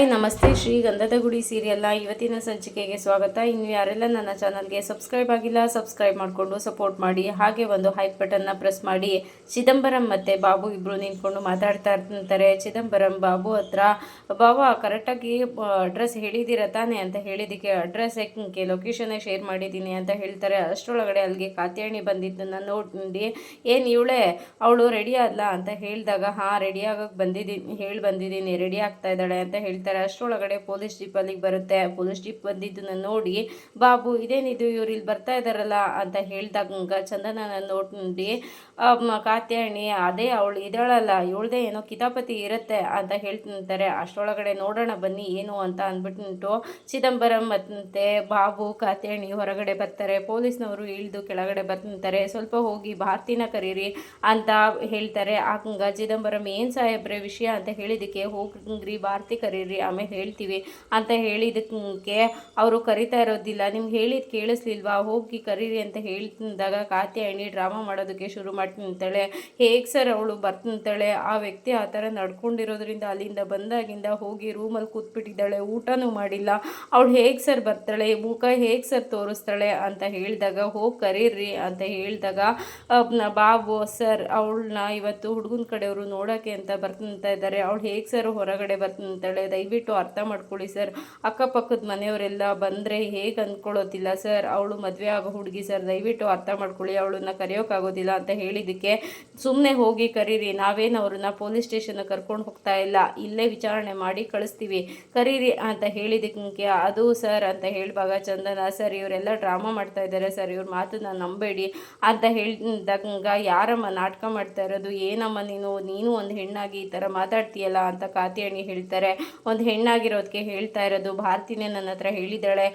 ನಮಸ್ತೆ. ಶ್ರೀ ಗಂಧದ ಗುಡಿ ಸೀರಿಯಲ್ನ ಇವತ್ತಿನ ಸಂಚಿಕೆಗೆ ಸ್ವಾಗತ. ಇನ್ನು ಯಾರೆಲ್ಲ ನನ್ನ ಚಾನಲ್ಗೆ ಸಬ್ಸ್ಕ್ರೈಬ್ ಆಗಿಲ್ಲ, ಸಬ್ಸ್ಕ್ರೈಬ್ ಮಾಡಿಕೊಂಡು ಸಪೋರ್ಟ್ ಮಾಡಿ, ಹಾಗೆ ಒಂದು ಹೈಪ್ ಬಟನ್ನ ಪ್ರೆಸ್ ಮಾಡಿ. ಚಿದಂಬರಂ ಮತ್ತು ಬಾಬು ಇಬ್ಬರು ನಿಂತ್ಕೊಂಡು ಮಾತಾಡ್ತಾ ಇರ್ತಾರೆ. ಚಿದಂಬರಂ ಬಾಬು ಹತ್ರ, ಬಾಬಾ ಕರೆಕ್ಟಾಗಿ ಅಡ್ರೆಸ್ ಹೇಳಿದ್ದೀರ ತಾನೆ? ಅಂತ ಹೇಳಿದ್ದಕ್ಕೆ ಅಡ್ರೆಸ್ ಯಾಕೆ ಲೊಕೇಶನ್ನೇ ಶೇರ್ ಮಾಡಿದ್ದೀನಿ? ಅಂತ ಹೇಳ್ತಾರೆ. ಅಷ್ಟರೊಳಗಡೆ ಅಲ್ಲಿಗೆ ಕಾತ್ಯಾಣಿ ಬಂದಿದ್ದನ್ನು ನೋಡಿ, ಏನು ಇವಳೆ, ಅವಳು ರೆಡಿ ಆದ್ಲಾ? ಅಂತ ಹೇಳಿದಾಗ, ಹಾಂ ರೆಡಿ ಆಗೋಕೆ ಬಂದಿದ್ದೀನಿ, ಹೇಳಿ ಬಂದಿದ್ದೀನಿ ರೆಡಿ ಆಗ್ತಾ ಇದ್ದಾಳೆ ಅಂತ ಹೇಳ್ತಾರೆ. ಅಷ್ಟರೊಳಗಡೆ ಪೊಲೀಸ್ ಜೀಪ್ ಅಲ್ಲಿಗೆ ಬರುತ್ತೆ. ಪೊಲೀಸ್ ಜೀಪ್ ಬಂದಿದ್ದನ್ನ ನೋಡಿ, ಬಾಬು ಇದೇನಿದು ಇವ್ರು ಇಲ್ಲಿ ಬರ್ತಾ ಇದ್ದಾರಲ್ಲ? ಅಂತ ಹೇಳಿದಾಗ ಚಂದನನ ನೋಡಿ ಕಾತ್ಯಾಯಣಿ ಅದೇ ಅವಳು ಇದ್ದಾಳಲ್ಲ, ಇವಳದೇ ಏನೋ ಕಿತಾಪತಿ ಇರುತ್ತೆ ಅಂತ ಹೇಳ್ತಾರೆ. ಅಷ್ಟರೊಳಗಡೆ ನೋಡೋಣ ಬನ್ನಿ, ಏನು ಅಂತ ಅಂದ್ಬಿಟ್ಟು ಚಿದಂಬರಂ ಮತ್ತೆ ಬಾಬು ಕಾತ್ಯಾಣಿ ಹೊರಗಡೆ ಬರ್ತಾರೆ. ಪೊಲೀಸ್ನವರು ಇಳಿದು ಕೆಳಗಡೆ ಬರ್ತಾರೆ ಸ್ವಲ್ಪ ಹೋಗಿ ಭಾರತಿನ ಕರೀರಿ ಅಂತ ಹೇಳ್ತಾರೆ. ಆಕಂಗ ಚಿದಂಬರಂ, ಏನು ಸಾಹೇಬ್ರೆ ವಿಷಯ? ಅಂತ ಹೇಳಿದಕ್ಕೆ ಹೋಗ್ರಿ ಭಾರತಿ ಕರೀರಿ. ಆಮೇಲೆ ಹೇಳ್ತೀವಿ ಅಂತ ಹೇಳಿದಕ್ಕೆ ಅವರು ಕರಿತಾ ಇರೋದಿಲ್ಲ. ನಿಮ್ಗೆ ಹೇಳಿದ್ ಕೇಳಿಸ್ಲಿಲ್ವಾ? ಹೋಗಿ ಕರೀರಿ ಅಂತ ಹೇಳ್ತಿದ್ದಾಗ ಕಾತ್ಯಾಯಣಿ ಡ್ರಾಮಾ ಮಾಡೋದಕ್ಕೆ ಶುರು ಮಾಡ್ತಿಂತಾಳೆ ಹೇಗೆ ಸರ್ ಅವಳು ಬರ್ತಿಂತಾಳೆ ಆ ವ್ಯಕ್ತಿ ಆ ಥರ ನಡ್ಕೊಂಡಿರೋದ್ರಿಂದ ಅಲ್ಲಿಂದ ಬಂದಾಗಿಂದ ಹೋಗಿ ರೂಮಲ್ಲಿ ಕೂತ್ಬಿಟ್ಟಿದ್ದಾಳೆ. ಊಟನೂ ಮಾಡಿಲ್ಲ. ಅವಳು ಹೇಗೆ ಸರ್ ಬರ್ತಾಳೆ? ಮುಖ ಹೇಗೆ ಸರ್ ತೋರಿಸ್ತಾಳೆ ಅಂತ ಹೇಳಿದಾಗ, ಹೋಗಿ ಕರೀರಿ ಅಂತ ಹೇಳಿದಾಗ ಬಾಬು, ಸರ್ ಅವಳನ್ನ ಇವತ್ತು ಹುಡುಗನ ಕಡೆಯವರು ನೋಡೋಕ್ಕೆ ಅಂತ ಬರ್ತಿಂತ ಇದ್ದಾರೆ. ಅವಳು ಹೇಗೆ ಸರ್ ಹೊರಗಡೆ ಬರ್ತಿಂತಾಳೆ? ದಯವಿಟ್ಟು ಅರ್ಥ ಮಾಡ್ಕೊಳ್ಳಿ ಸರ್. ಅಕ್ಕಪಕ್ಕದ ಮನೆಯವರೆಲ್ಲ ಬಂದರೆ ಹೇಗೆ ಅಂದ್ಕೊಳ್ಳೋದಿಲ್ಲ ಸರ್. ಅವಳು ಮದುವೆ ಆಗೋ ಹುಡುಗಿ ಸರ್, ದಯವಿಟ್ಟು ಅರ್ಥ ಮಾಡ್ಕೊಳ್ಳಿ. ಅವಳನ್ನ ಕರೆಯೋಕ್ಕಾಗೋದಿಲ್ಲ ಅಂತ ಹೇಳಿದ್ದಕ್ಕೆ ಸುಮ್ಮನೆ ಹೋಗಿ ಕರೀರಿ. ನಾವೇನು ಅವ್ರನ್ನ ಪೊಲೀಸ್ ಸ್ಟೇಷನ್ಗೆ ಕರ್ಕೊಂಡು ಹೋಗ್ತಾ ಇಲ್ಲ. ಇಲ್ಲೇ ವಿಚಾರಣೆ ಮಾಡಿ ಕಳಿಸ್ತೀವಿ. ಕರೀರಿ ಅಂತ ಹೇಳಿದ್ದಕ್ಕೆ ಅದು ಸರ್ ಅಂತ ಹೇಳುವಾಗ ಚಂದನ, ಸರ್, ಇವರೆಲ್ಲ ಡ್ರಾಮಾ ಮಾಡ್ತಾ ಇದ್ದಾರೆ ಸರ್. ಇವ್ರ ಮಾತನ್ನ ನಂಬೇಡಿ ಅಂತ ಹೇಳಿದಾಗ, ಯಾರಮ್ಮ ನಾಟಕ ಮಾಡ್ತಾ ಇರೋದು? ಏನಮ್ಮ ನೀನು? ನೀನು ಒಂದು ಹೆಣ್ಣಾಗಿ ಈ ಥರ ಮಾತಾಡ್ತೀಯಲ್ಲ ಅಂತ ಕಾತಿಯಣ್ಣಿ ಹೇಳ್ತಾರೆ. ಒಂದು ಹೆಣ್ಣಾಗಿರೋದಕ್ಕೆ ಹೇಳ್ತಾ ಇರೋದು, ಭಾರತಿನೇ ನನ್ನ ಹತ್ರ ಹೇಳಿದ್ದಾಳೆ,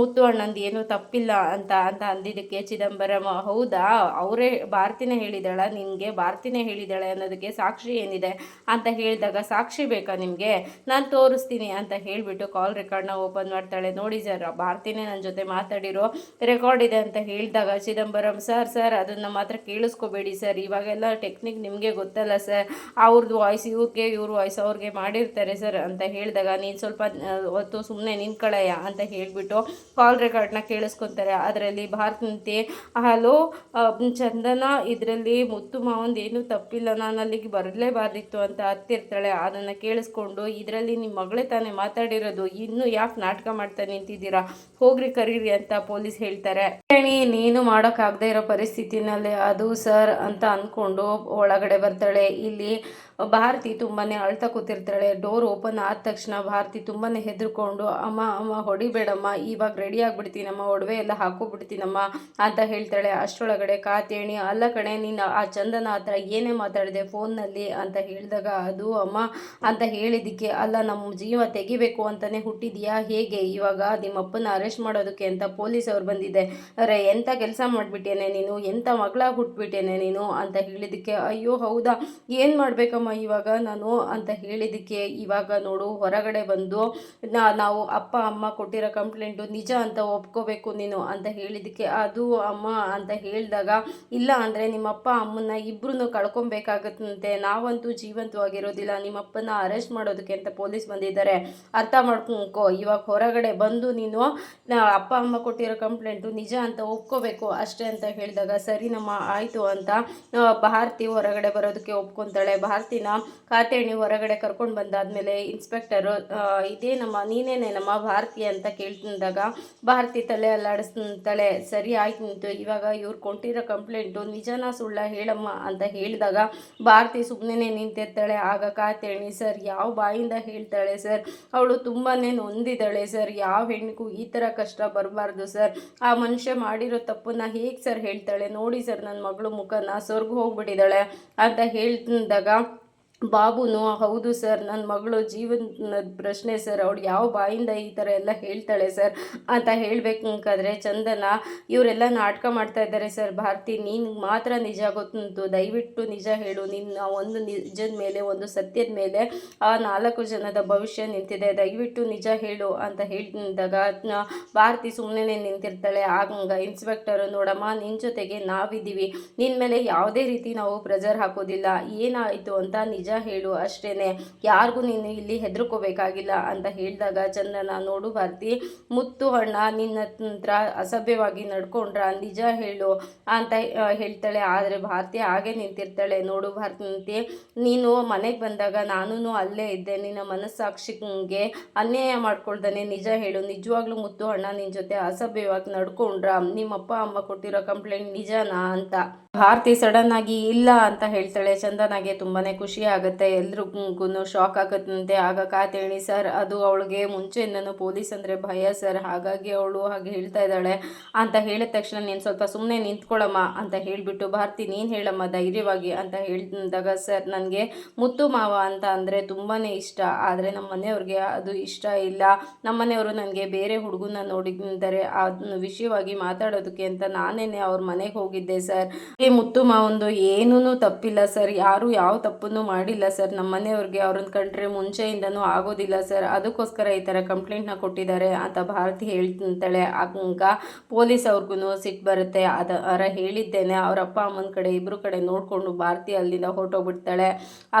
ಮುತ್ತು ಅಣ್ಣಂದು ಏನೂ ತಪ್ಪಿಲ್ಲ ಅಂತ ಅಂತ ಅಂದಿದ್ದಕ್ಕೆ ಚಿದಂಬರಂ, ಹೌದಾ? ಅವರೇ ಭಾರತಿನೇ ಹೇಳಿದಾಳ ನಿನಗೆ ಭಾರತಿನೇ ಹೇಳಿದಾಳೆ ಅನ್ನೋದಕ್ಕೆ ಸಾಕ್ಷಿ ಏನಿದೆ ಅಂತ ಹೇಳಿದಾಗ ಸಾಕ್ಷಿ ಬೇಕಾ ನಿಮಗೆ? ನಾನು ತೋರಿಸ್ತೀನಿ ಅಂತ ಹೇಳಿಬಿಟ್ಟು ಕಾಲ್ ರೆಕಾರ್ಡ್ನ ಓಪನ್ ಮಾಡ್ತಾಳೆ. ನೋಡಿ ಸರ್ ಭಾರತಿನೇ ನನ್ನ ಜೊತೆ ಮಾತಾಡಿರೋ ರೆಕಾರ್ಡ್ ಇದೆ ಅಂತ ಹೇಳಿದಾಗ ಚಿದಂಬರಂ ಸರ್ ಸರ್ ಅದನ್ನು ಮಾತ್ರ ಕೇಳಿಸ್ಕೋಬೇಡಿ ಸರ್ ಇವಾಗೆಲ್ಲ ಟೆಕ್ನಿಕ್ ನಿಮಗೆ ಗೊತ್ತಲ್ಲ ಸರ್ ಅವ್ರದ್ದು ವಾಯ್ಸ್ ಇವ್ರಿಗೆ, ಇವ್ರ ವಾಯ್ಸ್ ಅವ್ರಿಗೆ ಮಾಡಿರ್ತಾರೆ ಸರ್ ಅಂತ ಹೇಳಿದಾಗ, ನೀನು ಸ್ವಲ್ಪ ಹೊತ್ತು ಸುಮ್ಮನೆ ನಿಂತ್ಕೊಳ್ಳಯ್ಯ ಅಂತ ಹೇಳಿಬಿಟ್ಟು ಕಾಲ್ ರೆಕಾರ್ಡ್ನ ಕೇಳಿಸ್ಕೊತಾರೆ. ಅದರಲ್ಲಿ ಭಾರತಂತೆ ಹಲೋ ಚಂದನ, ಇದರಲ್ಲಿ ಮುತ್ತು ಮಾವಂದು ಏನೂ ತಪ್ಪಿಲ್ಲ. ನಾನು ಅಲ್ಲಿಗೆ ಬರಲೇಬಾರ್ದಿತ್ತು ಅಂತ ಹತ್ತಿರ್ತಾಳೆ ಅದನ್ನು ಕೇಳಿಸ್ಕೊಂಡು, ಇದರಲ್ಲಿ ನಿಮ್ಮ ಮಗಳೇ ತಾನೇ ಮಾತಾಡಿರೋದು. ಇನ್ನೂ ಯಾಕೆ ನಾಟಕ ಮಾಡ್ತಾ ನಿಂತಿದ್ದೀರಾ? ಹೋಗ್ರಿ, ಕರೀರಿ ಅಂತ ಪೊಲೀಸ್ ಹೇಳ್ತಾರೆ. ಹೇಳಿ, ನೀನು ಮಾಡೋಕ್ಕಾಗದೇ ಇರೋ ಪರಿಸ್ಥಿತಿನಲ್ಲಿ ಅದು ಸರ್ ಅಂತ ಅಂದ್ಕೊಂಡು ಒಳಗಡೆ ಬರ್ತಾಳೆ. ಇಲ್ಲಿ ಭಾರತಿ ತುಂಬಾ ಅಳ್ತಾ ಕೂತಿರ್ತಾಳೆ. ಡೋರ್ ಓಪನ್ ಆದ ತಕ್ಷಣ ಭಾರತಿ ತುಂಬಾ ಹೆದರ್ಕೊಂಡು, ಅಮ್ಮ ಅಮ್ಮ, ಹೊಡಿಬೇಡಮ್ಮ, ಇವಾಗ ರೆಡಿ ಆಗ್ಬಿಡ್ತೀನಮ್ಮ, ಒಡವೆ ಎಲ್ಲ ಹಾಕೋಬಿಡ್ತೀನಮ್ಮ ಅಂತ ಹೇಳ್ತಾಳೆ. ಅಷ್ಟರೊಳಗಡೆ ಕಾತೇಣಿ, ಅಲ್ಲ ಕಡೆ ನೀನು ಆ ಚಂದನ ಹತ್ರ ಏನೇ ಮಾತಾಡಿದೆ ಫೋನ್ನಲ್ಲಿ ಅಂತ ಹೇಳಿದಾಗ, ಅದು ಅಮ್ಮ ಅಂತ ಹೇಳಿದ್ದಕ್ಕೆ, ಅಲ್ಲ ನಮ್ಮ ಜೀವ ತೆಗಿಬೇಕು ಅಂತಲೇ ಹುಟ್ಟಿದೀಯಾ? ಹೇಗೆ? ಇವಾಗ ನಿಮ್ಮಪ್ಪನ ಅರೆಸ್ಟ್ ಮಾಡೋದಕ್ಕೆ ಅಂತ ಪೊಲೀಸ್ ಅವ್ರು ಬಂದಿದೆ. ಅರೆ ಎಂಥ ಕೆಲಸ ಮಾಡಿಬಿಟ್ಟೇನೆ ನೀನು? ಎಂಥ ಮಗಳಾಗಿ ಹುಟ್ಬಿಟ್ಟೇನೆ ನೀನು? ಅಂತ ಹೇಳಿದ್ದಕ್ಕೆ, ಅಯ್ಯೋ, ಹೌದಾ? ಏನು ಮಾಡಬೇಕಮ್ಮ ಇವಾಗ ನಾನು ಅಂತ ಹೇಳಿದ್ದಕ್ಕೆ ಇವಾಗ ನೋಡು, ಹೊರಗಡೆ ಬಂದು ನಾವು ಅಪ್ಪ, ಅಮ್ಮ ಕೊಟ್ಟಿರೋ ಕಂಪ್ಲೇಂಟು ನಿಜ ಅಂತ ಒಪ್ಕೋಬೇಕು ನೀನು ಅಂತ ಹೇಳಿದ್ದಕ್ಕೆ ಅದು ಅಮ್ಮ ಅಂತ ಹೇಳಿದಾಗ, ಇಲ್ಲ ಅಂದರೆ ನಿಮ್ಮಪ್ಪ, ಅಮ್ಮನ್ನ ಇಬ್ಬರನ್ನು ಕಳ್ಕೊಬೇಕಾಗತ್ತಂತೆ, ನಾವಂತೂ ಜೀವಂತವಾಗಿರೋದಿಲ್ಲ ನಿಮ್ಮಪ್ಪನ ಅರೆಸ್ಟ್ ಮಾಡೋದಕ್ಕೆ ಅಂತ ಪೊಲೀಸ್ ಬಂದಿದ್ದಾರೆ. ಅರ್ಥ ಮಾಡ್ಕೊಂಕೋ ಇವಾಗ ಹೊರಗಡೆ ಬಂದು ನೀನು ಅಪ್ಪ, ಅಮ್ಮ ಕೊಟ್ಟಿರೋ ಕಂಪ್ಲೇಂಟು ನಿಜ ಅಂತ ಒಪ್ಕೋಬೇಕು ಅಷ್ಟೇ ಅಂತ ಹೇಳಿದಾಗ ಸರಿ ನಮ್ಮ ಆಯಿತು ಅಂತ ಭಾರತಿ ಹೊರಗಡೆ ಬರೋದಕ್ಕೆ ಒಪ್ಕೊತಾಳೆ. ಭಾರತಿನ ಕಾತೇಣಿ ಹೊರಗಡೆ ಕರ್ಕೊಂಡು ಬಂದಾದ್ಮೇಲೆ ಇನ್ಸ್ಪೆಕ್ಟರು ಇದೇನಮ್ಮ ನಮ್ಮ, ನೀನೇನೆ ನಮ್ಮ ಭಾರತಿ ಅಂತ ಕೇಳ್ತಿದ್ದಾಗ, ಭಾರತಿ ತಲೆ ಅಲ್ಲಾಡಿಸ್ತಾಳೆ ಸರಿ ಆಯ್ತು ನಿಂತು, ಇವಾಗ ಇವ್ರು ಕೊಟ್ಟಿರೋ ಕಂಪ್ಲೇಂಟು ನಿಜನ ಸುಳ್ಳ ಹೇಳಮ್ಮ ಅಂತ ಹೇಳಿದಾಗ ಭಾರತಿ ಸುಮ್ಮನೆ ನಿಂತಿರ್ತಾಳೆ ಆಗ ಕಾತೇಣಿ ಸರ್, ಯಾವ ಬಾಯಿಂದ ಹೇಳ್ತಾಳೆ ಸರ್? ಅವಳು ತುಂಬಾ ನೊಂದಿದ್ದಾಳೆ ಸರ್. ಯಾವ ಹೆಣ್ಣಿಗೂ ಈ ಥರ ಕಷ್ಟ ಬರಬಾರ್ದು ಸರ್. ಆ ಮನುಷ್ಯ ಮಾಡಿರೋ ತಪ್ಪನ್ನ ಹೇಗೆ ಸರ್ ಹೇಳ್ತಾಳೆ? ನೋಡಿ ಸರ್ ನನ್ನ ಮಗಳು ಮುಖನ ಸ್ವರ್ಗ ಹೋಗ್ಬಿಟ್ಟಿದ್ದಾಳೆ. ಅಂತ ಹೇಳ್ತಿದ್ದಾಗ ಬಾಬುನು, ಹೌದು ಸರ್ ನನ್ನ ಮಗಳು ಜೀವನದ ಪ್ರಶ್ನೆ ಸರ್, ಅವಳು ಯಾವ ಬಾಯಿಂದ ಈ ಥರ ಎಲ್ಲ ಹೇಳ್ತಾಳೆ ಸರ್? ಅಂತ ಹೇಳ್ಬೇಕಾದ್ರೆ, ಚಂದನ, ಇವರೆಲ್ಲ ನಾಟಕ ಮಾಡ್ತಾ ಇದ್ದಾರೆ ಸರ್, ಭಾರತಿ ನೀನು ಮಾತ್ರ ನಿಜ ಗೊತ್ತುಂಟು. ದಯವಿಟ್ಟು ನಿಜ ಹೇಳು. ನಿನ್ನ ಒಂದು ನಿಜದ ಮೇಲೆ, ಒಂದು ಸತ್ಯದ ಮೇಲೆ, ಆ ನಾಲ್ಕು ಜನದ ಭವಿಷ್ಯ ನಿಂತಿದೆ. ದಯವಿಟ್ಟು ನಿಜ ಹೇಳು ಅಂತ ಹೇಳಿದಾಗ ಭಾರತಿ ಸುಮ್ಮನೆ ನಿಂತಿರ್ತಾಳೆ. ಆಗಂಗ ಇನ್ಸ್ಪೆಕ್ಟರು, ನೋಡಮ್ಮ ನಿನ್ನ ಜೊತೆಗೆ ನಾವಿದ್ದೀವಿ. ನಿನ್ನ ಮೇಲೆ ಯಾವುದೇ ರೀತಿ ನಾವು ಪ್ರೆಜರ್ ಹಾಕೋದಿಲ್ಲ. ಏನಾಯಿತು ಅಂತ ನಿಜ ನಿಜ ಹೇಳು ಅಷ್ಟೇನೆ. ಯಾರಿಗೂ ನೀನು ಇಲ್ಲಿ ಹೆದರ್ಕೋಬೇಕಾಗಿಲ್ಲ ಅಂತ ಹೇಳಿದಾಗ ಚಂದನ ನೋಡು ಭಾರತಿ. ಮುತ್ತು ಅಣ್ಣ, ನಿನ್ನ ಹತ್ರ ಅಸಭ್ಯವಾಗಿ ನಡ್ಕೊಂಡ್ರ ನಿಜ ಹೇಳು ಅಂತ ಹೇಳ್ತಾಳೆ. ಆದರೆ ಭಾರತಿ ಹಾಗೆ ನಿಂತಿರ್ತಾಳೆ. ನೋಡು ಭಾರತಿ, ನೀನು ಮನೆಗೆ ಬಂದಾಗ ನಾನೂ ಅಲ್ಲೇ ಇದ್ದೆ. ನಿನ್ನ ಮನಸ್ಸಾಕ್ಷಿಗೆ ಅನ್ಯಾಯ ಮಾಡ್ಕೊಳ್ದಾನೆ. ನಿಜ ಹೇಳು. ನಿಜವಾಗ್ಲೂ ಮುತ್ತು ಅಣ್ಣ ನಿನ್ನ ಜೊತೆ ಅಸಭ್ಯವಾಗಿ ನಡ್ಕೊಂಡ್ರ. ನಿಮ್ಮ ಅಪ್ಪ ಅಮ್ಮ ಕೊಟ್ಟಿರೋ ಕಂಪ್ಲೇಂಟ್ ನಿಜನಾ ಅಂತ. ಭಾರತಿ ಸಡನ್ ಆಗಿ ಇಲ್ಲ ಅಂತ ಹೇಳ್ತಾಳೆ. ಚಂದನಾಗೆ ತುಂಬಾನೇ ಖುಷಿ ಎಲ್ರಿಗೂ ಶಾಕ್ ಆಗುತ್ತಂತೆ. ಆಗ ಕಾತೇಣಿ ಸರ್, ಅದು ಅವಳಿಗೆ ಮುಂಚೆಯಿಂದನೂ ಪೊಲೀಸ್ ಅಂದರೆ ಭಯ, ಸರ್. ಹಾಗಾಗಿ ಅವಳು ಹಾಗೆ ಹೇಳ್ತಾ ಇದ್ದಾಳೆ. ಅಂತ ಹೇಳಿದ ತಕ್ಷಣ ನೀನು ಸ್ವಲ್ಪ ಸುಮ್ಮನೆ ನಿಂತ್ಕೊಳ್ಳಮ್ಮ ಅಂತ ಹೇಳಿಬಿಟ್ಟು, ಭಾರತಿ, ನೀನು ಹೇಳಮ್ಮ ಧೈರ್ಯವಾಗಿ ಅಂತ ಹೇಳಿದಾಗ, ಸರ್, ನನಗೆ ಮುತ್ತು ಮಾವ ಅಂತ ಅಂದರೆ ತುಂಬಾ ಇಷ್ಟ. ಆದರೆ ನಮ್ಮ ಮನೆಯವ್ರಿಗೆ ಅದು ಇಷ್ಟ ಇಲ್ಲ. ನಮ್ಮ ಮನೆಯವರು ನನಗೆ ಬೇರೆ ಹುಡುಗನ ನೋಡಿದ್ದಾರೆ. ಆ ವಿಷಯವಾಗಿ ಮಾತಾಡೋದಕ್ಕೆ ಅಂತ ನಾನೇನೆ ಅವ್ರ ಮನೆಗೆ ಹೋಗಿದ್ದೆ, ಸರ್. ಈ ಮುತ್ತು ಮಾವಂದು ಏನೂ ತಪ್ಪಿಲ್ಲ, ಸರ್. ಯಾರು ಯಾವ ತಪ್ಪನ್ನು ಮಾಡಿಲ್ಲ ಸರ್. ನಮ್ಮ ಮನೆಯವ್ರಿಗೆ ಅವ್ರನ್ನ ಕಂಡ್ರೆ ಮುಂಚೆಯಿಂದನೂ ಆಗೋದಿಲ್ಲ ಸರ್. ಅದಕ್ಕೋಸ್ಕರ ಈ ಥರ ಕಂಪ್ಲೇಂಟ್ನ ಕೊಟ್ಟಿದ್ದಾರೆ ಅಂತ ಭಾರತಿ ಹೇಳ್ತಂತಾಳೆ ಆಗ ಪೊಲೀಸ್ ಅವ್ರಿಗೂ ಸಿಟ್ಟು ಬರುತ್ತೆ. ಅದರ ಹೇಳಿದ್ದೇನೆ. ಅವ್ರ ಅಪ್ಪ, ಅಮ್ಮನ ಕಡೆ ಇಬ್ಬರು ಕಡೆ ನೋಡಿಕೊಂಡು ಭಾರತಿ ಅಲ್ಲಿಂದ ಹೊರಟೋಗ್ಬಿಡ್ತಾಳೆ.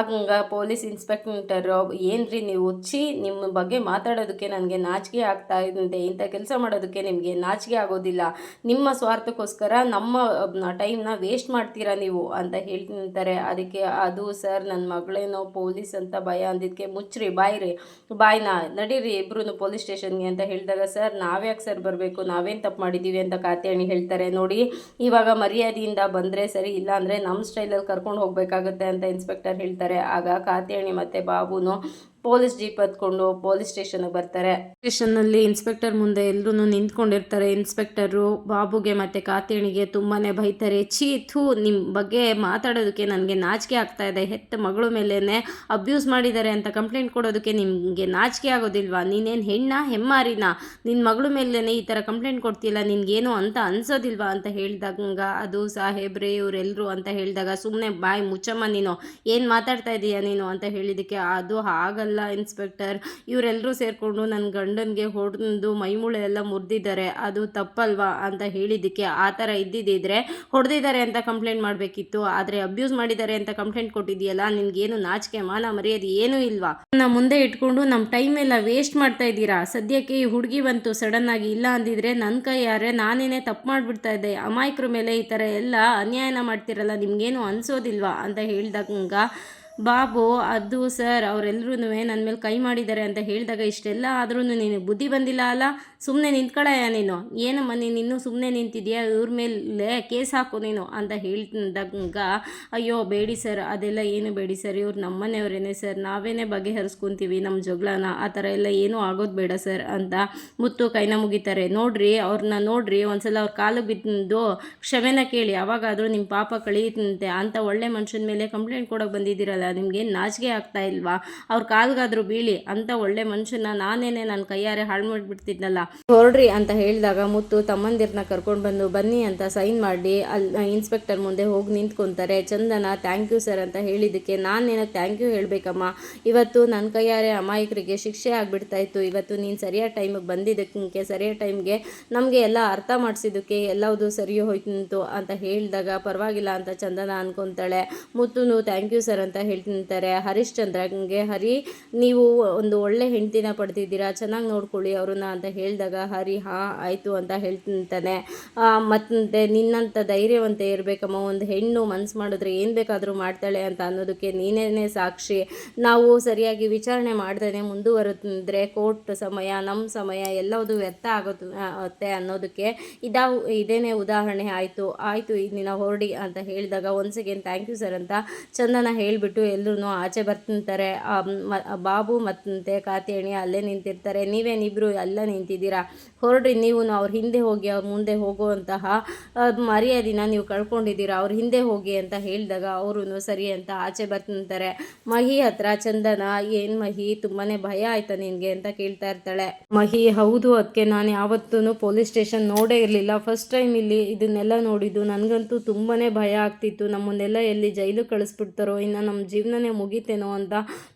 ಆಗ ಪೊಲೀಸ್ ಇನ್ಸ್ಪೆಕ್ಟರ್, ಏನ್ರಿ ನೀವು ಚಿ ನಿಮ್ಮ ಬಗ್ಗೆ ಮಾತಾಡೋದಕ್ಕೆ ನನಗೆ ನಾಚಿಕೆ ಆಗ್ತಾ ಇದೆ. ಇಂಥ ಕೆಲಸ ಮಾಡೋದಕ್ಕೆ ನಿಮಗೆ ನಾಚಿಕೆ ಆಗೋದಿಲ್ಲ. ನಿಮ್ಮ ಸ್ವಾರ್ಥಕ್ಕೋಸ್ಕರ ನಮ್ಮ ಟೈಮ್ನ ವೇಸ್ಟ್ ಮಾಡ್ತೀರಾ ನೀವು? ಅಂತ ಹೇಳ್ತಾರೆ ಅದಕ್ಕೆ, ಅದು ಸರ್, ನನ್ನ ಮಗಳೇನೋ ಪೊಲೀಸ್ ಅಂತ ಭಯ ಅಂದಿದ್ದಕ್ಕೆ ಮುಚ್ಚ್ರಿ, ಬಾಯ್ರಿ, ಬಾಯ್ನ, ನಡೀರಿ ಇಬ್ಬರೂ ಪೊಲೀಸ್ ಸ್ಟೇಷನ್ಗೆ ಅಂತ ಹೇಳಿದಾಗ, ಸರ್, ನಾವ್ಯಾಕೆ ಸರ್ ಬರಬೇಕು? ನಾವೇನು ತಪ್ಪು ಮಾಡಿದ್ದೀವಿ ಅಂತ ಕಾತ್ಯಾಣಿ ಹೇಳ್ತಾರೆ ನೋಡಿ. ಇವಾಗ ಮರ್ಯಾದೆಯಿಂದ ಬಂದರೆ ಸರಿ ಇಲ್ಲ ಅಂದರೆ ನಮ್ಮ ಸ್ಟೈಲಲ್ಲಿ ಕರ್ಕೊಂಡು ಹೋಗಬೇಕಾಗುತ್ತೆ ಅಂತ ಇನ್ಸ್ಪೆಕ್ಟರ್ ಹೇಳ್ತಾರೆ. ಆಗ ಕಾತ್ಯಾಣಿ ಮತ್ತು ಬಾಬುನು ಪೊಲೀಸ್ ಜೀಪ್ ಹತ್ಕೊಂಡು ಪೊಲೀಸ್ ಸ್ಟೇಷನ್ಗೆ ಬರ್ತಾರೆ. ಸ್ಟೇಷನ್ನಲ್ಲಿ ಇನ್ಸ್ಪೆಕ್ಟರ್ ಮುಂದೆ ಎಲ್ಲರೂ ನಿಂತ್ಕೊಂಡಿರ್ತಾರೆ. ಇನ್ಸ್ಪೆಕ್ಟರು ಬಾಬುಗೆ ಮತ್ತು ಕಾತೇಣಿಗೆ ತುಂಬಾ ಬೈತಾರೆ. ಛೀ, ಥೂ ನಿಮ್ಮ ಬಗ್ಗೆ ಮಾತಾಡೋದಕ್ಕೆ ನನಗೆ ನಾಚಿಕೆ ಆಗ್ತಾ ಇದೆ. ಹೆತ್ತ ಮಗಳ ಮೇಲೇ ಅಬ್ಯೂಸ್ ಮಾಡಿದ್ದಾರೆ ಅಂತ ಕಂಪ್ಲೇಂಟ್ ಕೊಡೋದಕ್ಕೆ ನಿಮಗೆ ನಾಚಿಕೆ ಆಗೋದಿಲ್ವಾ? ನೀನೇನು ಹೆಣ್ಣ, ಹೆಮ್ಮಾರಿನ? ನಿನ್ನ ಮಗಳ ಮೇಲೇ ಈ ಥರ ಕಂಪ್ಲೇಂಟ್ ಕೊಡ್ತಿಲ್ಲ ನಿನ್ಗೇನು ಅಂತ ಅನ್ಸೋದಿಲ್ವಾ ಅಂತ ಹೇಳಿದಾಗ ಅದು ಸಾಹೇಬ್ರೆ ಇವರೆಲ್ಲರೂ ಅಂತ ಹೇಳಿದಾಗ ಸುಮ್ಮನೆ ಬಾಯಿ ಮುಚ್ಚಮ್ಮ ನೀನು. ಏನು ಮಾತಾಡ್ತಾ ಇದೀಯ ನೀನು ಅಂತ ಹೇಳಿದ್ದಕ್ಕೆ ಅದು ಆಗಲ್ಲ. ಇನ್ಸ್ಪೆಕ್ಟರ್. ಇವರೆಲ್ಲರೂ ಸೇರಿಕೊಂಡು ನನ್ನ ಗಂಡನಿಗೆ ಹೊಡೆದು ಮೈಮೂಳೆ ಎಲ್ಲ ಮುರಿದಿದ್ದಾರೆ. ಅದು ತಪ್ಪಲ್ವಾ ಅಂತ ಹೇಳಿದ್ದಕ್ಕೆ ಆ ಥರ ಇದ್ದಿದ್ದಿದ್ರೆ ಹೊಡೆದಿದ್ದಾರೆ ಅಂತ ಕಂಪ್ಲೇಂಟ್ ಮಾಡಬೇಕಿತ್ತು. ಆದರೆ ಅಬ್ಯೂಸ್ ಮಾಡಿದ್ದಾರೆ ಅಂತ ಕಂಪ್ಲೇಂಟ್ ಕೊಟ್ಟಿದೆಯಲ್ಲ ನಿನ್ಗೇನು ನಾಚಿಕೆ, ಮಾನ, ಮರ್ಯಾದೆ ಏನೂ ಇಲ್ವಾ? ನನ್ನ ಮುಂದೆ ಇಟ್ಕೊಂಡು ನಮ್ಮ ಟೈಮ್ ಎಲ್ಲ ವೇಸ್ಟ್ ಮಾಡ್ತಾ ಇದ್ದೀರಾ? ಸದ್ಯಕ್ಕೆ ಈ ಹುಡುಗಿ ಬಂತು, ಸಡನ್ ಆಗಿ ಇಲ್ಲ ಅಂದಿದ್ರೆ ನನ್ನ ಕೈ ಯಾರೇ ನಾನೇನೇ ತಪ್ಪು ಮಾಡಿಬಿಡ್ತಾ ಇದ್ದೆ. ಅಮಾಯಕರ ಮೇಲೆ ಈ ಥರ ಎಲ್ಲ ಅನ್ಯಾಯನ ಮಾಡ್ತಿರಲ್ಲ, ನಿಮ್ಗೇನು ಅನ್ಸೋದಿಲ್ವಾ? ಅಂತ ಹೇಳಿದಾಗ ಬಾಬು, ಅದು ಸರ್ ಅವರೆಲ್ಲರೂ ನನ್ನ ಮೇಲೆ ಕೈ ಮಾಡಿದ್ದಾರೆ ಅಂತ ಹೇಳಿದಾಗ ಇಷ್ಟೆಲ್ಲ ಆದ್ರೂ ನೀನು ಬುದ್ಧಿ ಬಂದಿಲ್ಲ ಅಲ್ಲ? ಸುಮ್ಮನೆ ನಿಂತ್ಕೊಳ್ಳಯ್ಯ ನೀನು. ಏನಮ್ಮ ನೀನು ಇನ್ನೂ ಸುಮ್ಮನೆ ನಿಂತಿದ್ಯಾ? ಇವ್ರ ಮೇಲೆ ಕೇಸ್ ಹಾಕು ನೀನು ಅಂತ ಹೇಳಿದಾಗ, ಅಯ್ಯೋ, ಬೇಡಿ ಸರ್, ಅದೆಲ್ಲ ಏನು ಬೇಡಿ ಸರ್, ಇವ್ರು ನಮ್ಮನೆಯವರೇನೆ ಸರ್, ನಾವೇನೇ ಬಗೆಹರಿಸ್ಕೊತೀವಿ ನಮ್ಮ ಜಗಳನ ಆ ಥರ ಎಲ್ಲ ಏನೂ ಆಗೋದು ಬೇಡ ಸರ್ ಅಂತ ಮುತ್ತು ಕೈನ ಮುಗಿತಾರೆ. ನೋಡ್ರಿ ಅವ್ರನ್ನ ನೋಡ್ರಿ, ಒಂದ್ಸಲ ಅವ್ರ ಕಾಲು ಬಿದ್ದು ಕ್ಷಮೆನ ಕೇಳಿ, ಅವಾಗಾದರೂ ನಿಮ್ಮ ಪಾಪ ಕಳೀತಂತೆ ಅಂತ ಒಳ್ಳೆ ಮನುಷ್ಯನ ಮೇಲೆ ಕಂಪ್ಲೇಂಟ್ ಕೊಡೋಕೆ ಬಂದಿದ್ದೀರಲ್ಲ ನಿಮ್ಗೆ ನಾಚಿಕೆ ಆಗ್ತಾ ಇಲ್ವಾ? ಅವ್ರ ಕಾಲ್ಗಾದ್ರೂ ಬೀಳಿ, ಅಂತ ಒಳ್ಳೆ ಮನುಷ್ಯನ ನಾನೇನೆ ನನ್ನ ಕೈಯಾರೆ ಹಾಳು ಮಾಡಿಬಿಡ್ತಿದ್ನಲ್ಲ. ಹೊರಡ್ರಿ ಅಂತ ಹೇಳಿದಾಗ ಮುತ್ತು ತಮ್ಮಂದಿರನ್ನ ಕರ್ಕೊಂಡು ಬಂದು ಬನ್ನಿ ಅಂತ ಸೈನ್ ಮಾಡಿ ಅಲ್ಲಿ ಇನ್ಸ್ಪೆಕ್ಟರ್ ಮುಂದೆ ಹೋಗಿ ನಿಂತ್ಕೊಂತಾರೆ. ಚಂದನ, ಥ್ಯಾಂಕ್ ಯು ಸರ್ ಅಂತ ಹೇಳಿದ್ದಕ್ಕೆ, ನಾನು ನಿನಗೆ ಥ್ಯಾಂಕ್ ಯು ಹೇಳಬೇಕಮ್ಮ. ಇವತ್ತು ನನ್ನ ಕೈಯಾರೆ ಅಮಾಯಕರಿಗೆ ಶಿಕ್ಷೆ ಆಗಿಬಿಡ್ತಾ ಇತ್ತು. ಇವತ್ತು ನೀನು ಸರಿಯಾದ ಟೈಮಿಗೆ ಬಂದಿದ್ದಕ್ಕೆ ಸರಿಯಾದ ಟೈಮ್ಗೆ ನಮಗೆ ಎಲ್ಲ ಅರ್ಥ ಮಾಡಿಸಿದ್ದಕ್ಕೆ ಎಲ್ಲವುದು ಸರಿ ಹೋಯ್ತು ಅಂತ ಹೇಳಿದಾಗ, ಪರವಾಗಿಲ್ಲ ಅಂತ ಚಂದನ ಅನ್ಕೊತಾಳೆ. ಮುತ್ತುನು, ಥ್ಯಾಂಕ್ ಯು ಸರ್ ಅಂತ ಹೇಳ್ತಿರ್ತಾರೆ ಹರಿಶ್ಚಂದ್ರಗೆ ಹರಿ, ನೀವು ಒಂದು ಒಳ್ಳೆ ಹೆಂಡ್ತಿನ ಪಡೆದಿದ್ದೀರಾ ಚೆನ್ನಾಗಿ ನೋಡ್ಕೊಳ್ಳಿ ಅವ್ರನ್ನ ಅಂತ ಹೇಳಿದಾಗ ಹರಿ, ಹಾಂ, ಆಯಿತು ಅಂತ ಹೇಳ್ತಿಂತಾನೆ ಮತ್ತೆ ನಿನ್ನಂಥ ಧೈರ್ಯವಂತ ಇರಬೇಕಮ್ಮ. ಒಂದು ಹೆಣ್ಣು ಮನ್ಸು ಮಾಡಿದ್ರೆ ಏನು ಬೇಕಾದರೂ ಮಾಡ್ತಾಳೆ ಅಂತ ಅನ್ನೋದಕ್ಕೆ ನೀನೇ ಸಾಕ್ಷಿ. ನಾವು ಸರಿಯಾಗಿ ವಿಚಾರಣೆ ಮಾಡ್ದೇ ಮುಂದುವರೆದ್ರೆ ಕೋರ್ಟ್ ಸಮಯ ನಮ್ಮ ಸಮಯ ಎಲ್ಲವೂ ವ್ಯರ್ಥ ಆಗುತ್ತೆ ಅನ್ನೋದಕ್ಕೆ ಇದಾವು ಇದೇನೇ ಉದಾಹರಣೆ. ಆಯಿತು ಆಯಿತು ಇದಿನ ಹೊರಡಿ ಅಂತ ಹೇಳಿದಾಗ, once again thank you sir ಅಂತ ಚಂದನ ಹೇಳಿಬಿಟ್ಟು ಎಲ್ಲರೂ ಆಚೆ ಬರ್ತಿರ್ತಾರೆ. ಬಾಬು ಮತ್ತೆ ಕಾತಿಯಣಿ ಅಲ್ಲೇ ನಿಂತಿರ್ತಾರೆ. ನೀವೇನಿಬ್ರು ಅಲ್ಲೇ ನಿಂತಿದ್ದೀರಾ? ಹೊರಡ್ರಿ, ನೀವು ಅವ್ರ ಹಿಂದೆ ಹೋಗಿ, ಅವ್ರ ಮುಂದೆ ಹೋಗುವಂತಹ ಮರ್ಯಾದಿನ ನೀವು ಕಳ್ಕೊಂಡಿದ್ದೀರಾ, ಅವ್ರ ಹಿಂದೆ ಹೋಗಿ ಅಂತ ಹೇಳಿದಾಗ ಅವರು ಸರಿ ಅಂತ ಆಚೆ ಬರ್ತಂತಾರೆ ಮಹಿ ಹತ್ರ ಚಂದನ, ಏನು ಮಹಿ ತುಂಬಾ ಭಯ ಆಯ್ತಾ ನಿನಗೆ ಅಂತ ಕೇಳ್ತಾ ಇರ್ತಾಳೆ. ಮಹಿ, ಹೌದು ಅದಕ್ಕೆ ನಾನು ಯಾವತ್ತೂ ಪೊಲೀಸ್ ಸ್ಟೇಷನ್ ನೋಡೇ ಇರಲಿಲ್ಲ. ಫಸ್ಟ್ ಟೈಮ್ ಇಲ್ಲಿ ಇದನ್ನೆಲ್ಲ ನೋಡಿದ್ದು. ನನಗಂತೂ ತುಂಬಾ ಭಯ ಆಗ್ತಿತ್ತು. ನಮ್ಮನ್ನೆಲ್ಲ ಎಲ್ಲಿ ಜೈಲು ಕಳಿಸ್ಬಿಡ್ತಾರೋ, ಇನ್ನು ನಮ್ಮ ಜೀವನನೇ ಮುಗೀತೇನೋ ಅಂತ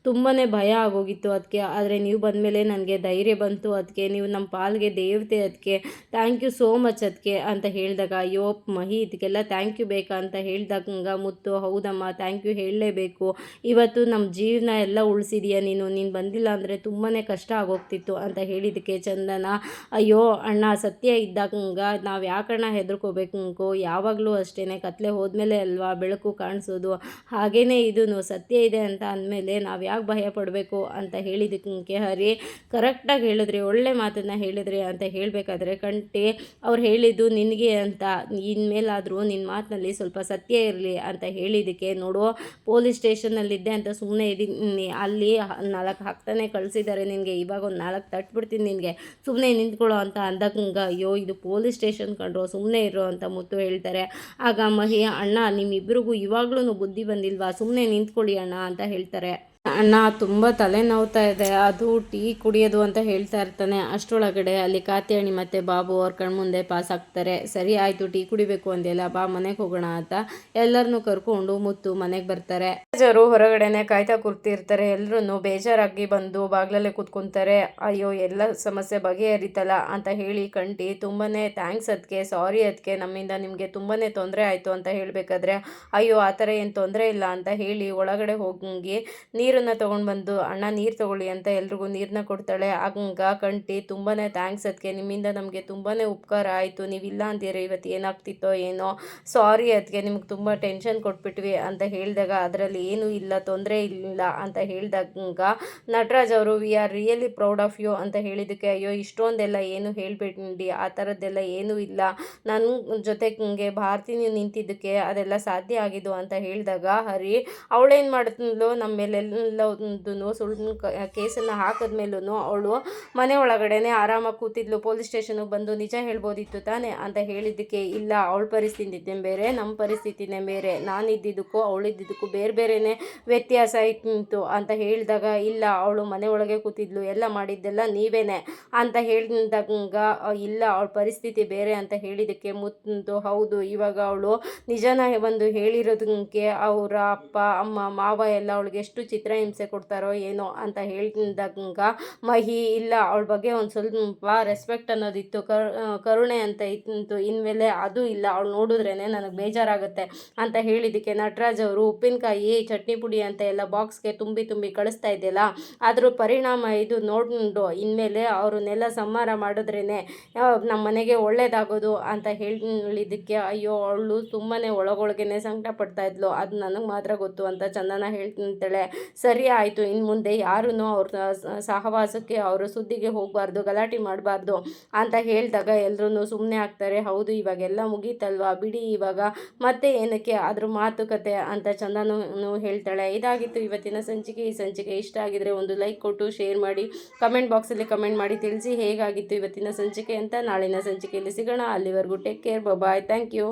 ತುಂಬಾ ಭಯ ಆಗೋಗಿತ್ತು ಅದಕ್ಕೆ ಆದರೆ ನೀವು ಬಂದಮೇಲೆ ನನಗೆ ಧೈರ್ಯ ಬಂತು ಅದಕ್ಕೆ ನೀವು ನಮ್ಮ ಪಾಲ್ಗೆ ದೇವತೆ ಅದಕ್ಕೆ ಥ್ಯಾಂಕ್ ಯು ಸೋ ಮಚ್ ಅದಕ್ಕೆ ಅಂತ ಹೇಳಿದಾಗ, ಅಯ್ಯೋ ಮಹಿ, ಇದಕ್ಕೆಲ್ಲ ಥ್ಯಾಂಕ್ ಯು ಬೇಕಾ? ಅಂತ ಹೇಳಿದಾಗ ಮುತ್ತು, ಹೌದಮ್ಮ ಥ್ಯಾಂಕ್ ಯು ಹೇಳಲೇಬೇಕು. ಇವತ್ತು ನಮ್ಮ ಜೀವನ ಎಲ್ಲ ಉಳಿಸಿದೀಯ ನೀನು ನೀನು ಬಂದಿಲ್ಲ ಅಂದರೆ ತುಂಬಾ ಕಷ್ಟ ಆಗೋಗ್ತಿತ್ತು ಅಂತ ಹೇಳಿದ್ದಕ್ಕೆ ಚಂದನ, ಅಯ್ಯೋ ಅಣ್ಣ, ಸತ್ಯ ಇದ್ದಾಗ ನಾವು ಯಾಕಣ್ಣ ಹೆದರ್ಕೋಬೇಕು ಯಾವಾಗಲೂ ಅಷ್ಟೇ ಕತ್ಲೆ ಹೋದ್ಮೇಲೆ ಅಲ್ವಾ, ಬೆಳಕು ಕಾಣಿಸೋದು. ಹಾಗೇ ಇದೂ ಸತ್ಯ ಇದೆ ಅಂತ ಅಂದಮೇಲೆ ನಾವು ಯಾಕೆ ಭಯ ಪಡಬೇಕು? ಅಂತ ಹೇಳಿದಕ್ಕೆ ಹರಿ ಕರೆಕ್ಟಾಗಿ ಹೇಳಿದ್ರಿ, ಒಳ್ಳೆ ಮಾತನ್ನು ಹೇಳಿದ್ರಿ ಅಂತ ಹೇಳಬೇಕಾದ್ರೆ ಕಂಟೆ ಅವ್ರು ಹೇಳಿದ್ದು ನಿನಗೆ ಅಂತ. ಇನ್ಮೇಲಾದರೂ ನಿನ್ನ ಮಾತಿನಲ್ಲಿ ಸ್ವಲ್ಪ ಸತ್ಯ ಇರಲಿ ಅಂತ ಹೇಳಿದ್ದಕ್ಕೆ ನೋಡು, ಪೊಲೀಸ್ ಸ್ಟೇಷನ್ನಲ್ಲಿದ್ದೆ ಅಂತ ಸುಮ್ಮನೆ ಇದ್ದೀನಿ ಅಲ್ಲಿ ನಾಲ್ಕು ಹಾಕ್ತಾನೆ ಕಳಿಸಿದ್ದಾರೆ ನಿನಗೆ, ಇವಾಗ ಒಂದು ನಾಲ್ಕು ತಟ್ಬಿಡ್ತೀನಿ ನಿನಗೆ. ಸುಮ್ಮನೆ ನಿಂತ್ಕೊಳ್ಳೋ ಅಂತ ಅಂದಾಗ, ಅಯ್ಯೋ, ಇದು ಪೊಲೀಸ್ ಸ್ಟೇಷನ್ ಕಂಡ್ರು ಸುಮ್ಮನೆ ಇರೋ ಅಂತ ಮುತ್ತು ಹೇಳ್ತಾರೆ. ಆಗ ಮಹಿ, ಅಣ್ಣ ನಿಮ್ಮಿಬ್ಬರಿಗೂ ಇವಾಗಲೂ ಬುದ್ಧಿ ಬಂದಿಲ್ವಾ? ಸುಮ್ಮನೆ ನಿಂತ್ಕೊಳ್ಳಿ ಅಣ್ಣ, ಅಂತ ಹೇಳ್ತಾರೆ. ಅಣ್ಣ ತುಂಬ ತಲೆನೋವ್ತಾ ಇದೆ. ಅದು ಟೀ ಕುಡಿಯೋದು ಅಂತ ಹೇಳ್ತಾ ಇರ್ತಾನೆ. ಅಷ್ಟರೊಳಗಡೆ ಅಲ್ಲಿ ಕಾತ್ಯಾಣಿ ಮತ್ತು ಬಾಬು ಅವ್ರ ಕಣ್ಮುಂದೆ ಪಾಸ್ ಆಗ್ತಾರೆ. ಸರಿ ಆಯಿತು, ಟೀ ಕುಡಿಬೇಕು ಅಂದೆಲ್ಲ ಬಾ ಮನೆಗೆ ಹೋಗೋಣ ಅಂತ ಎಲ್ಲರನ್ನೂ ಕರ್ಕೊಂಡು ಮುತ್ತು ಮನೆಗೆ ಬರ್ತಾರೆ. ಜರು ಹೊರಗಡೆನೆ ಕಾಯ್ತಾ ಕೂರ್ತಿರ್ತಾರೆ. ಎಲ್ಲರೂ ಬೇಜಾರಾಗಿ ಬಂದು ಬಾಗ್ಲಲ್ಲೇ ಕೂತ್ಕೊಂತಾರೆ. ಅಯ್ಯೋ, ಎಲ್ಲ ಸಮಸ್ಯೆ ಬಗೆಹರಿತಲ್ಲ ಅಂತ ಹೇಳಿ ಕಂಟಿ ತುಂಬಾ ಥ್ಯಾಂಕ್ಸ್ ಅದಕ್ಕೆ ಸಾರಿ ಅದಕ್ಕೆ ನಮ್ಮಿಂದ ನಿಮಗೆ ತುಂಬಾ ತೊಂದರೆ ಆಯಿತು ಅಂತ ಹೇಳಬೇಕಾದ್ರೆ, ಅಯ್ಯೋ, ಆ ಥರ ಏನು ತೊಂದರೆ ಇಲ್ಲ ಅಂತ ಹೇಳಿ ಒಳಗಡೆ ಹೋಗಿ ನೀರನ್ನು ತಗೊಂಡು ಬಂದು ಅಣ್ಣ ನೀರು ತಗೊಳ್ಳಿ ಅಂತ ಎಲ್ರಿಗೂ ನೀರನ್ನ ಕೊಡ್ತಾಳೆ. ಹಂಗ ಕಂಟಿ ತುಂಬಾ ಥ್ಯಾಂಕ್ಸ್ ಅದಕ್ಕೆ ನಿಮ್ಮಿಂದ ನಮಗೆ ತುಂಬಾ ಉಪಕಾರ ಆಯಿತು. ನೀವಿಲ್ಲ ಅಂತೀರ ಇವತ್ತು ಏನಾಗ್ತಿತ್ತೋ ಏನೋ? ಸಾರಿ ಅದಕ್ಕೆ ನಿಮ್ಗೆ ತುಂಬ ಟೆನ್ಷನ್ ಕೊಟ್ಬಿಟ್ವಿ ಅಂತ ಹೇಳಿದಾಗ, ಅದರಲ್ಲಿ ಏನೂ ಇಲ್ಲ. ತೊಂದರೆ ಇಲ್ಲ ಅಂತ ಹೇಳಿದಾಗ, ನಟರಾಜ್ ಅವರು we are really proud of you ಅಂತ ಹೇಳಿದ್ದಕ್ಕೆ, ಅಯ್ಯೋ, ಇಷ್ಟೊಂದೆಲ್ಲ ಏನು ಹೇಳಿಬಿಡಿ. ಆ ಥರದ್ದೆಲ್ಲ ಏನೂ ಇಲ್ಲ. ನನ್ನ ಜೊತೆಗೆ ಭಾರತಿ ನಿಂತಿದ್ದಕ್ಕೆ ಅದೆಲ್ಲ ಸಾಧ್ಯ ಆಗಿದ್ದು ಅಂತ ಹೇಳಿದಾಗ, ಹರಿ, ಅವಳೇನು ಮಾಡಿದ್ಲು ನಮ್ಮ ಮೇಲೆಲ್ಲದೂ ಸುಳ್ಳು ಕೇಸನ್ನು ಹಾಕಿದ್ಮೇಲೂ ಅವಳು ಮನೆ ಒಳಗಡೆನೆ ಆರಾಮಾಗಿ ಕೂತಿದ್ಲು, ಪೊಲೀಸ್ ಸ್ಟೇಷನ್ಗೆ ಬಂದು ನಿಜ ಹೇಳ್ಬೋದಿತ್ತು ತಾನೇ ಅಂತ ಹೇಳಿದ್ದಕ್ಕೆ, ಇಲ್ಲ, ಅವಳ ಪರಿಸ್ಥಿತಿನೇ ಬೇರೆ ನಮ್ಮ ಪರಿಸ್ಥಿತಿನೇ ಬೇರೆ, ನಾನಿದ್ದಿದ್ದಕ್ಕೂ ಅವಳಿದ್ದಿದ್ದಕ್ಕೂ ಬೇರೆ ಬೇರೆನೇ ವ್ಯತ್ಯಾಸ ಇತ್ತು ಅಂತ ಹೇಳಿದಾಗ, ಇಲ್ಲ, ಅವಳು ಮನೆ ಒಳಗೆ ಕೂತಿದ್ಲು, ಎಲ್ಲ ಮಾಡಿದ್ದೆಲ್ಲ ನೀವೇನೆ ಅಂತ ಹೇಳಿದಾಗ, ಇಲ್ಲ, ಅವಳ ಪರಿಸ್ಥಿತಿ ಬೇರೆ ಅಂತ ಹೇಳಿದ್ದಕ್ಕೆ ಮುತ್ತು ಹೌದು, ಇವಾಗ ಅವಳು ನಿಜನ ಬಂದು ಹೇಳಿರೋದಕ್ಕೆ ಅವರ ಅಪ್ಪ, ಅಮ್ಮ, ಮಾವ ಎಲ್ಲ ಅವಳಿಗೆ ಎಷ್ಟು ಚಿತ್ರಹಿಂಸೆ ಕೊಡ್ತಾರೋ ಏನೋ ಅಂತ ಹೇಳಿದಾಗ ಮಹಿ ಇಲ್ಲ, ಅವಳ ಬಗ್ಗೆ ಒಂದು ಸ್ವಲ್ಪ ರೆಸ್ಪೆಕ್ಟ್ ಅನ್ನೋದಿತ್ತು. ಕರುಣೆ ಅಂತ ಇತ್ತು. ಇನ್ಮೇಲೆ ಅದು ಇಲ್ಲ, ಅವಳು ನೋಡಿದ್ರೇ ನನಗೆ ಬೇಜಾರಾಗುತ್ತೆ ಅಂತ ಹೇಳಿದ್ದಕ್ಕೆ ನಟರಾಜ್ ಅವರು ಉಪ್ಪಿನಕಾಯಿ, ಚಟ್ನಿ ಪುಡಿ ಅಂತ ಎಲ್ಲ ಬಾಕ್ಸ್ಗೆ ತುಂಬಿ ತುಂಬಿ ಕಳಿಸ್ತಾ ಇದೆಯಲ್ಲ, ಅದ್ರ ಪರಿಣಾಮ ಇದು ನೋಡ್ಕೊಂಡು ಇನ್ಮೇಲೆ ಅವ್ರನ್ನೆಲ್ಲ ಸಂಹಾರ ಮಾಡಿದ್ರೇ ನಮ್ಮ ಮನೆಗೆ ಒಳ್ಳೇದಾಗೋದು ಅಂತ ಹೇಳಿದ್ದಕ್ಕೆ ಅಯ್ಯೋ, ಅವಳು ತುಂಬಾ ಒಳಗೊಳಗೇನೆ ಸಂಕಟ ಪಡ್ತಾ ಇದ್ಲು. ಅದು ನನಗೆ ಮಾತ್ರ ಗೊತ್ತು ಅಂತ ಚಂದನ ಹೇಳ್ತಾಳೆ ಸರಿ ಆಯಿತು ಇನ್ನು ಮುಂದೆ ಯಾರೂ ಅವ್ರ ಸಹವಾಸಕ್ಕೆ, ಅವರು ಸುದ್ದಿಗೆ ಹೋಗಬಾರ್ದು, ಗಲಾಟೆ ಮಾಡಬಾರ್ದು ಅಂತ ಹೇಳಿದಾಗ ಎಲ್ಲರೂ ಸುಮ್ಮನೆ ಆಗ್ತಾರೆ. ಹೌದು, ಇವಾಗೆಲ್ಲ ಮುಗೀತಲ್ವಾ? ಬಿಡಿ, ಇವಾಗ ಮತ್ತೆ ಏನಕ್ಕೆ ಅದ್ರ ಮಾತುಕತೆ ಅಂತ ಚಂದನೂ ಹೇಳ್ತಾಳೆ. ಇದಾಗಿತ್ತು ಇವತ್ತಿನ ಸಂಚಿಕೆ. ಈ ಸಂಚಿಕೆ ಇಷ್ಟ ಆಗಿದ್ರೆ ಒಂದು ಲೈಕ್ ಕೊಟ್ಟು, ಶೇರ್ ಮಾಡಿ, ಕಮೆಂಟ್ ಬಾಕ್ಸಲ್ಲಿ ಕಮೆಂಟ್ ಮಾಡಿ ತಿಳಿಸಿ ಹೇಗಾಗಿತ್ತು ಇವತ್ತಿನ ಸಂಚಿಕೆ ಅಂತ ನಾಳಿನ ಸಂಚಿಕೆಯಲ್ಲಿ ಸಿಗೋಣ. ಅಲ್ಲಿವರೆಗೂ take care. Bye thank you.